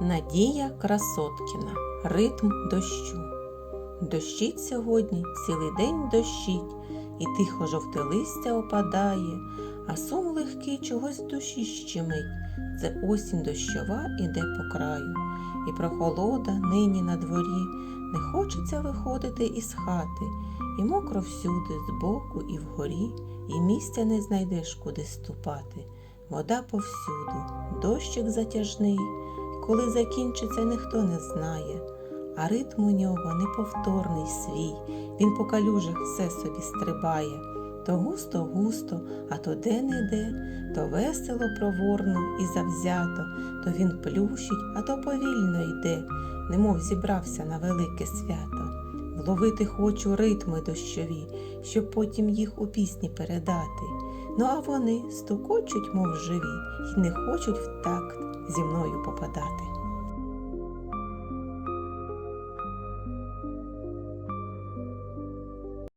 Надія Красоткіна. Ритм дощу. Дощить сьогодні, цілий день дощить, і тихо жовте листя опадає, а сум легкий чогось душі щемить. Це осінь дощова іде по краю, і прохолода нині на дворі. Не хочеться виходити із хати, і мокро всюди, збоку і вгорі, і місця не знайдеш, куди ступати. Вода повсюду, дощик затяжний, коли закінчиться, ніхто не знає. А ритм у нього неповторний свій, він по калюжах все собі стрибає. То густо густо, а то де-не-де, то весело проворно і завзято, то він плющить, а то повільно йде, немов зібрався на велике свято. Вловити хочу ритми дощові, щоб потім їх у пісні передати. Ну а вони стукочуть, мов живі, й не хочуть в такт зі мною попадати.